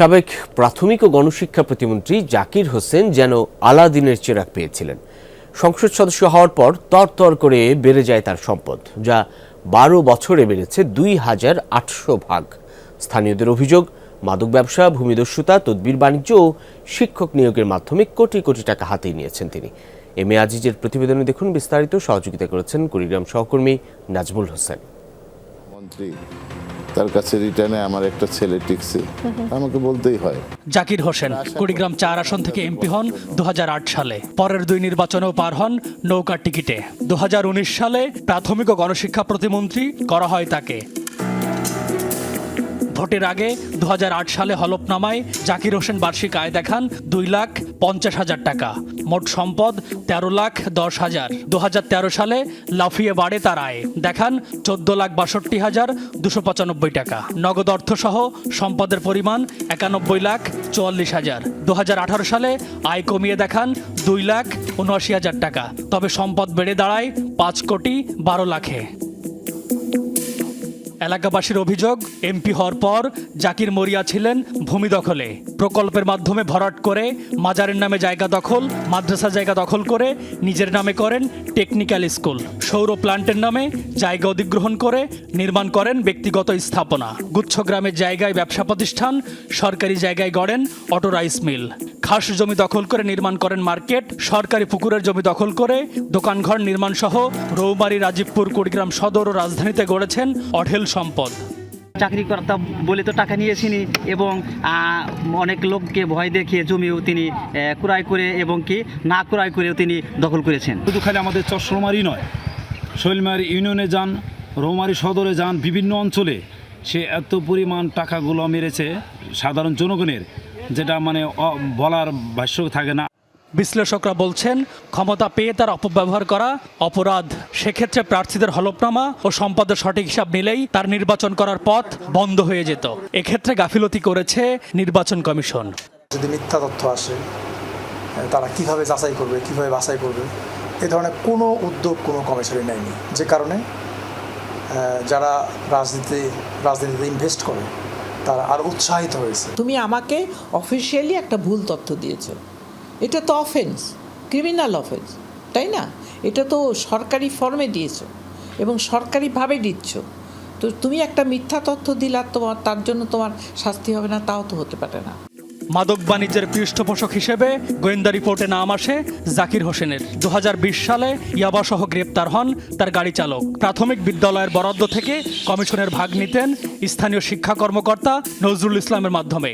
সাবেক প্রাথমিক ও গণশিক্ষা প্রতিমন্ত্রী জাকির হোসেন যেন আলাদিনের চেরাক পেয়েছিলেন। সংসদ সদস্য হওয়ার পর তরতর করে বেড়ে যায় তার সম্পদ, যা বারো বছরে বেড়েছে দুই হাজার আটশো ভাগ। স্থানীয়দের অভিযোগ, মাদক ব্যবসা, ভূমিদস্যুতা, তদবির বাণিজ্য ও শিক্ষক নিয়োগের মাধ্যমে কোটি কোটি টাকা হাতিয়ে নিয়েছেন তিনি। এম এ আজিজের প্রতিবেদনে দেখুন বিস্তারিত সহযোগিতা করেছেন কুড়িগ্রাম সহকর্মী নাজমুল হোসেন। মন্ত্রী তার কাছে রিটার্নে আমার একটা ছেলে টিকছে। আমাকে বলতেই হয়। জাকির হোসেন, কুড়িগ্রাম চার আসন থেকে এমপি হন দুহাজার আট সালে। পরের দুই নির্বাচনেও পার হন নৌকার টিকিটে। দু হাজার উনিশ সালে প্রাথমিক ও গণশিক্ষা প্রতিমন্ত্রী করা হয় তাকে। ভোটের আগে দু হাজার আট সালে হলফনামায় জাকির হোসেন বার্ষিক আয় দেখান দুই লাখ পঞ্চাশ হাজার টাকা। মোট সম্পদ তেরো লাখ দশ হাজার। দু সালে লাফিয়ে বাড়ে তার আয়। দেখান, চোদ্দ লাখ বাষট্টি হাজার দুশো পঁচানব্বই টাকা। নগদ অর্থসহ সম্পদের পরিমাণ একানব্বই লাখ চুয়াল্লিশ হাজার। দু সালে আয় কমিয়ে দেখান দুই লাখ উনআশি হাজার টাকা। তবে সম্পদ বেড়ে দাঁড়ায় পাঁচ কোটি বারো লাখে। এলাকাবাসীর অভিযোগ, এমপি হওয়ার পর জাকির মরিয়া ছিলেন ভূমি দখলে। প্রকল্পের মাধ্যমে ভরাট করে মাজারের নামে জায়গা দখল, মাদ্রাসা জায়গা দখল করে নিজের নামে করেন টেকনিক্যাল স্কুল। সৌর প্ল্যান্টের নামে জায়গা অধিগ্রহণ করে নির্মাণ করেন ব্যক্তিগত স্থাপনা। গুচ্ছগ্রামের জায়গায় ব্যবসা প্রতিষ্ঠান সরকারি জায়গায় গড়েন অটো রাইস মিল। খাস জমি দখল করে নির্মাণ করেন মার্কেট সরকারি পুকুরের জমি দখল করে দোকানঘর নির্মাণ সহ রৌমারী রাজীবপুর কুড়িগ্রাম সদর ও রাজধানীতে গড়েছেন অঢেল সম্পদ। চাকরি কর্তা বলে তো টাকা নিয়েছিনি এবং অনেক লোককে ভয় দেখিয়ে জমিও তিনি ক্রয় করে এবং কি না ক্রয় করেও তিনি দখল করেছেন। শুধু খালি আমাদের চশরমারি নয় শৈলমারি ইউনিয়নে যান রৌমারি সদরে যান বিভিন্ন অঞ্চলে সে এত পরিমাণ টাকাগুলো মেরেছে সাধারণ জনগণের। যেটা মানে বলার ভাষ্য থাকে না। বিশ্লেষকরা বলছেন ক্ষমতা পেয়ে তার অপব্যবহার করা অপরাধ। সেক্ষেত্রে প্রার্থীদের হলফনামা ও সম্পদের সঠিক হিসাব নিলেই তার নির্বাচন করার পথ বন্ধ হয়ে যেত। এক্ষেত্রে গাফিলতি করেছে নির্বাচন কমিশন। যদি মিথ্যা তথ্য আসে তারা কীভাবে যাচাই করবে কীভাবে বাছাই করবে এ ধরনের কোনো উদ্যোগ কোনো কমিশনে নেয়নি। যে কারণে যারা রাজনীতি রাজনীতিতে ইনভেস্ট করে তারা আর উৎসাহিত হয়েছে। তুমি আমাকে অফিসিয়ালি একটা ভুল তথ্য দিয়েছ। এটা তো অফেন্স ক্রিমিনাল অফেন্স তাই না? এটা তো সরকারি ফর্মে দিয়েছ এবং সরকারিভাবে দিচ্ছ। তো তুমি একটা মিথ্যা তথ্য দিলা, তোমার, তার জন্য তোমার শাস্তি হবে না, তাও তো হতে পারে না। মাদক বাণিজ্যের পৃষ্ঠপোষক হিসেবে গোয়েন্দা রিপোর্টে নাম আসে জাকির হোসেনের। দু হাজার বিশ সালে ইয়াবাসহ গ্রেপ্তার হন তার গাড়ি চালক। প্রাথমিক বিদ্যালয়ের বরাদ্দ থেকে কমিশনের ভাগ নিতেন স্থানীয় শিক্ষা কর্মকর্তা নজরুল ইসলামের মাধ্যমে।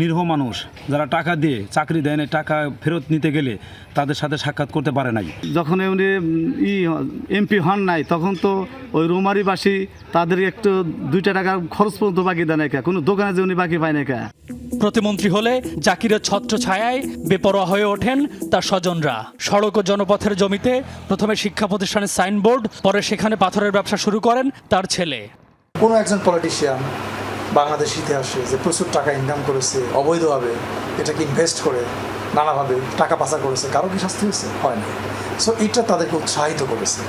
নিরীহ মানুষ যারা টাকা দিয়ে চাকরি দেয় না টাকা ফেরত নিতে গেলে তাদের সাথে সাক্ষাৎ করতে পারে নাই। যখন উনি ই এমপি হন নাই তখন তো ওই রুমারিবাসী তাদের একটু দুইটা টাকা খরচ পর্যন্ত বাকি দেয় না কোনো দোকানে যে উনি বাকি পায় না কে? প্রতিমন্ত্রী হলে জাকিরের ছত্র ছায়ায় বেপরোয়া হয়ে ওঠেন তার স্বজনরা। সড়ক ও জনপথের জমিতে প্রথমে শিক্ষা প্রতিষ্ঠানের সাইনবোর্ড পরে সেখানে পাথরের ব্যবসা শুরু করেন তার ছেলে। কোনো একজন পলিটিশিয়ান বাংলাদেশ ইতিহাসে যে প্রচুর টাকা ইনকাম করেছে অবৈধভাবে, এটাকে ইনভেস্ট করে নানাভাবে টাকা পাচার করেছে, কারও কি শাস্তি হয়েছে? হয় না সো এটা তাদেরকে উৎসাহিত করেছে।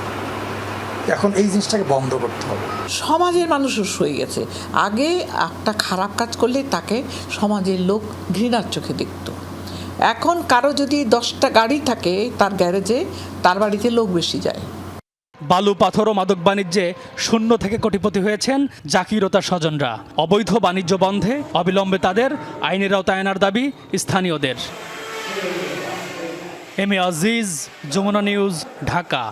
এখন এই জিনিসটাকে বন্ধ করতে হবে। সমাজের মানুষও হয়ে গেছে। আগে একটা খারাপ কাজ করলে তাকে সমাজের লোক ঘৃণার চোখে দেখত। এখন কারও যদি দশটা গাড়ি থাকে তার গ্যারেজে, তার বাড়িতে লোক বেশি যায়। বালু, পাথর ও মাদক বাণিজ্যে শূন্য থেকে কোটিপতি হয়েছেন জাকির ও তার স্বজনরা। অবৈধ বাণিজ্য বন্ধে অবিলম্বে তাদের আইনের আওতায় আনার দাবি স্থানীয়দের। M A Aziz, Jamuna news, Dhaka.